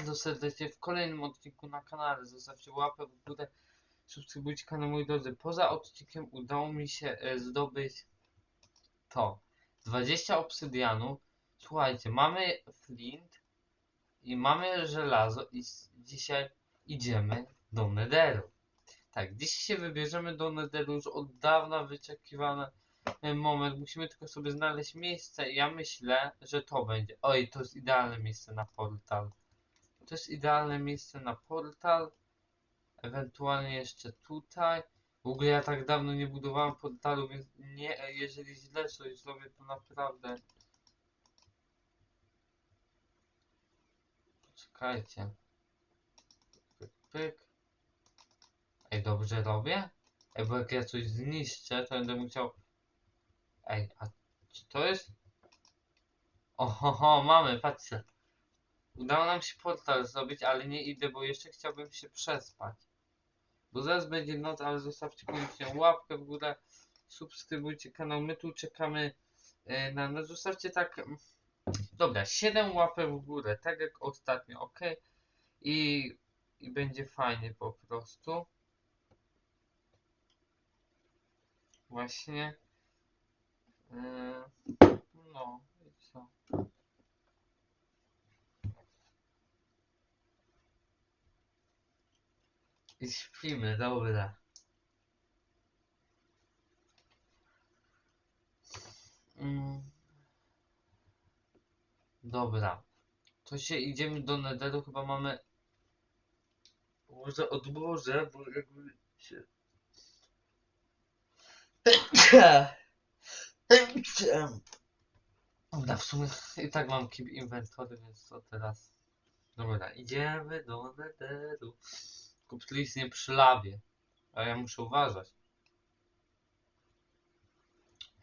bardzo serdecznie w kolejnym odcinku na kanale. Zostawcie łapę w górę, subskrybujcie kanał moi drodzy. Poza odcinkiem udało mi się e, zdobyć to. 20 obsydianu. Słuchajcie, mamy flint i mamy żelazo i dzisiaj idziemy do Netheru. Tak, dziś się wybierzemy do Netheru już od dawna wyczekiwany e, moment. Musimy tylko sobie znaleźć miejsce i ja myślę, że to będzie. Oj, to jest idealne miejsce na portal. To jest idealne miejsce na portal. Ewentualnie jeszcze tutaj. W ogóle ja tak dawno nie budowałem portalu, więc nie, jeżeli źle coś zrobię, to naprawdę. Poczekajcie. Pyk, pyk. Ej, dobrze robię? Ej, bo jak ja coś zniszczę, to będę musiał... Ej, a czy to jest... Oho, mamy, patrzcie. Udało nam się portal zrobić, ale nie idę, bo jeszcze chciałbym się przespać. Bo zaraz będzie noc, ale zostawcie koniecznie łapkę w górę, subskrybujcie kanał, my tu czekamy e, na nas. Zostawcie tak, mm, dobra, 7 łapek w górę, tak jak ostatnio, ok? I, i będzie fajnie po prostu. Właśnie. E, no, i co? I śpimy, dobra. Mm. Dobra. To się idziemy do Netheru, chyba mamy... Może odłożę, bo jakby się... Dobra, w sumie i tak mam keep inventory, więc co teraz? Dobra, idziemy do Netheru. Kup list nie przy lawie. A ja muszę uważać.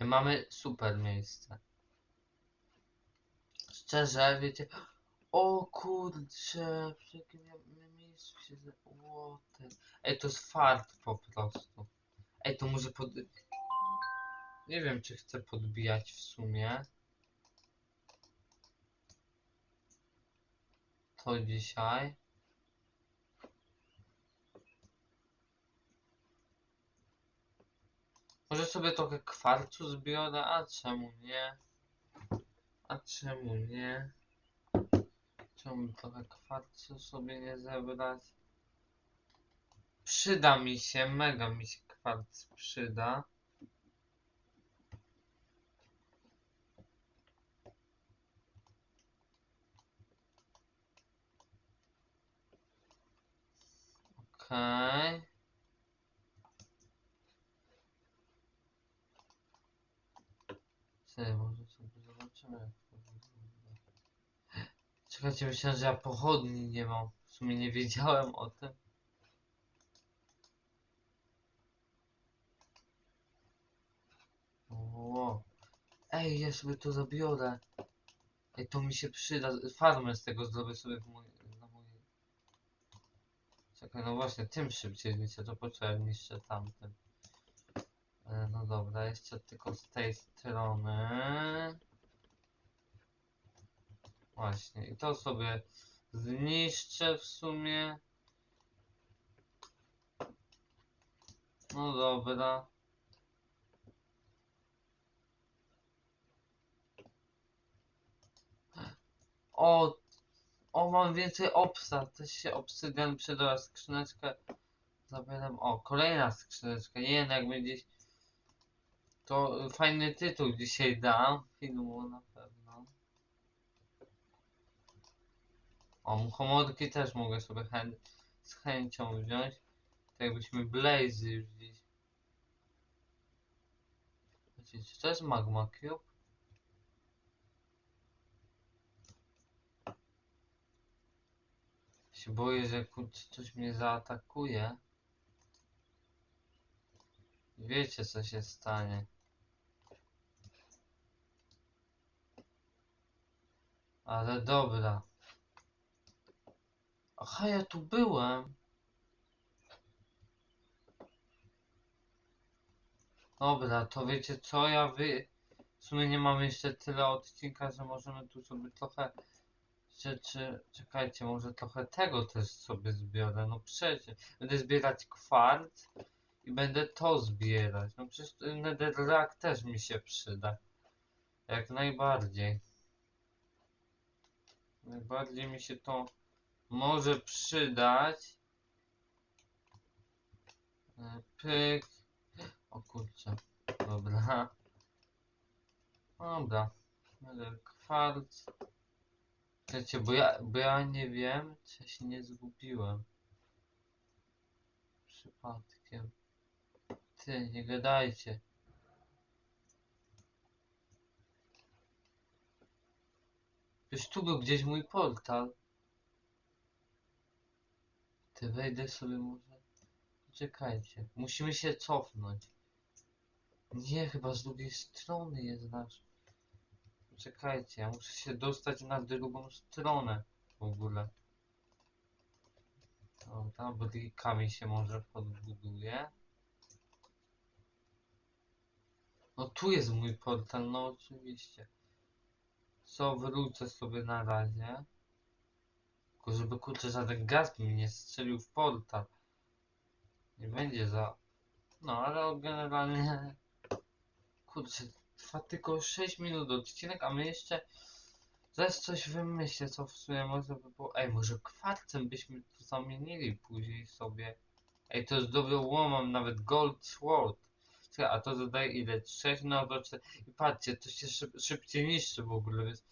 I mamy super miejsce. Szczerze, wiecie. O kurczę, w jakim ja ja miejscu się. Ej, to jest fart po prostu. Ej, to może pod. Nie wiem, czy chcę podbijać w sumie. To dzisiaj. Może sobie trochę kwarcu zbiorę, a czemu nie? A czemu nie? Czemu trochę kwarcu sobie nie zebrać? Przyda mi się, mega mi się kwarc przyda. Okej. Czekaj, może wygląda. Czekajcie, myślałem, że ja pochodni nie mam. W sumie nie wiedziałem o tym. O. Ej, ja sobie to zabiorę. Ej, to mi się przyda. Farmę z tego zrobię sobie w. Na mój... Czekaj, no właśnie, tym szybciej niszczę, to poczekaj, niszczę tamtym. E, No dobra, jeszcze tylko z tej strony. Właśnie, i to sobie zniszczę w sumie. No dobra. O, o mam więcej obsa, też się obsydian przyda, skrzyneczkę zabieram. O, kolejna skrzyneczka, nie wiem jak będzie to fajny tytuł dzisiaj dam filmu na pewno. O, muchomorki też mogę sobie chę z chęcią wziąć. Tak jakbyśmy Blazy już. Wiecie, czy to jest Magma Cube? Się boję, że coś mnie zaatakuje. Wiecie co się stanie. Ale dobra. Aha, ja tu byłem. Dobra, to wiecie co, ja wy... W sumie nie mamy jeszcze tyle odcinka, że możemy tu sobie trochę Czy, czy, czekajcie, może trochę tego też sobie zbiorę. No przecież będę zbierać kwarc i będę to zbierać. No przecież netherrack też mi się przyda. Jak najbardziej. Najbardziej mi się to może przydać. E, Pyk. O kurczę. Dobra. Dobra. Kwarc. Wiecie, bo ja, bo ja nie wiem, czy się nie zgubiłem. Przypadkiem. Ty, nie gadajcie. Przecież tu był gdzieś mój portal. Ty, wejdę sobie może. Czekajcie. Musimy się cofnąć. Nie, chyba z drugiej strony jest nasz. Czekajcie, ja muszę się dostać na drugą stronę w ogóle. Dobra, blikami się może podbuduje. No tu jest mój portal, no oczywiście. Co, wrócę sobie na razie. Tylko żeby kurczę żaden gaz mi nie strzelił w portal. Nie będzie za... No, ale generalnie... Kurczę, trwa tylko 6 minut odcinek, a my jeszcze zaraz coś wymyślę, co w sumie może by było. Ej, może kwarcem byśmy to zamienili później sobie. Ej, to jest dobry łom, mam nawet Gold Sword. A to zadaje ile? 6 no to 4. I patrzcie, to się szyb, szybciej niszczy w ogóle, więc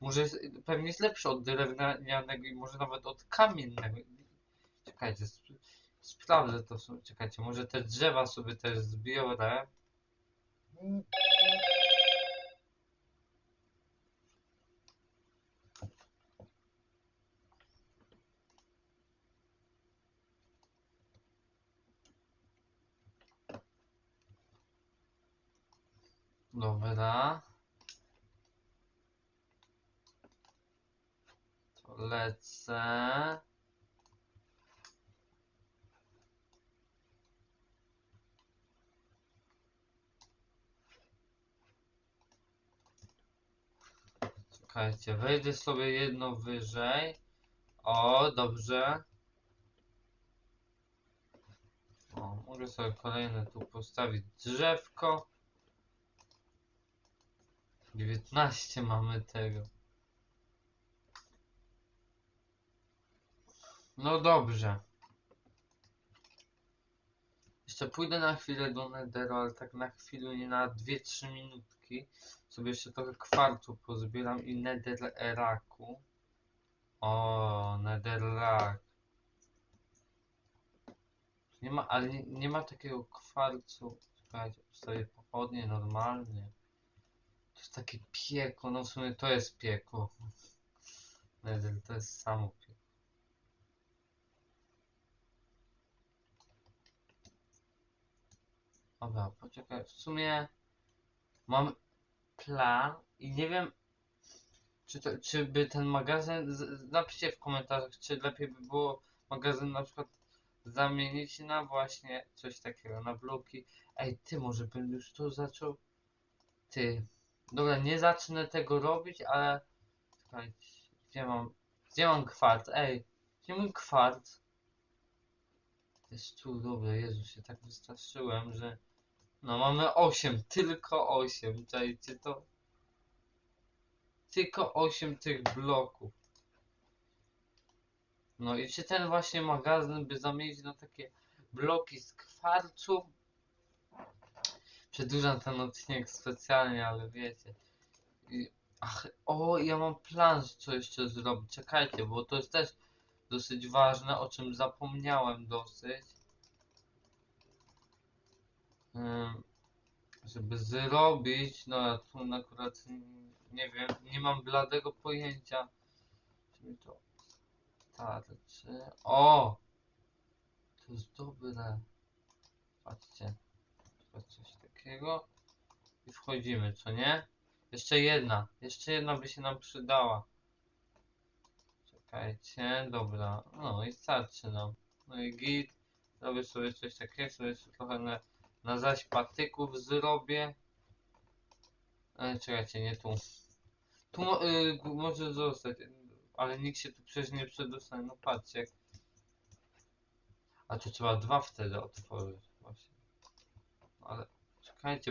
może jest, pewnie jest lepszy od drewnianego i może nawet od kamiennego. Czekajcie, sp sprawdzę to. Czekajcie, może te drzewa sobie też zbiorę. Dobra. Lecę. Czekajcie, wejdę sobie jedno wyżej. O, dobrze. O, mogę sobie kolejne tu postawić drzewko. 19 mamy tego. No dobrze. Jeszcze pójdę na chwilę do Netheru, ale tak na chwilę, nie na 2-3 minutki. Sobie jeszcze trochę kwartu pozbieram i Netherracku. O, Netherrack. Nie ma, ale nie, nie ma takiego kwarcu. Czekajcie, postawię pochodnie normalnie. To jest takie piekło, no w sumie to jest piekło. Nether to jest samo piekło. Dobra, poczekaj, w sumie mam plan i nie wiem, czy, to, czy by ten magazyn, napiszcie w komentarzach, czy lepiej by było magazyn na przykład zamienić na właśnie coś takiego, na bloki. Ej, ty, może bym już to zaczął, ty, dobra, nie zacznę tego robić, ale, czekajcie, gdzie mam, gdzie mam kwarc, ej, gdzie mój kwarc? Jest tu, dobra, Jezu, się tak wystraszyłem, że no mamy 8, tylko 8, czajcie to? Tylko 8 tych bloków. No i czy ten właśnie magazyn by zamienić na takie bloki z kwarcu? Przedłużam ten odcinek specjalnie, ale wiecie. I, ach, o, ja mam plan, co jeszcze zrobić. Czekajcie, bo to jest też dosyć ważne, o czym zapomniałem dosyć. Żeby zrobić, no ja tu akurat nie wiem, nie mam bladego pojęcia, czy mi to starczy. O! To jest dobre. Patrzcie, to coś takiego i wchodzimy, co nie? Jeszcze jedna, jeszcze jedna by się nam przydała. Czekajcie, dobra, no i starczy nam. No i git, robię sobie coś takiego, sobie jeszcze trochę na, na zaś patyków zrobię. E, czekajcie, nie tu. Tu y, może zostać. ale nikt się tu przecież nie przedostanie. No patrzcie. A to trzeba dwa wtedy otworzyć właśnie. Ale czekajcie.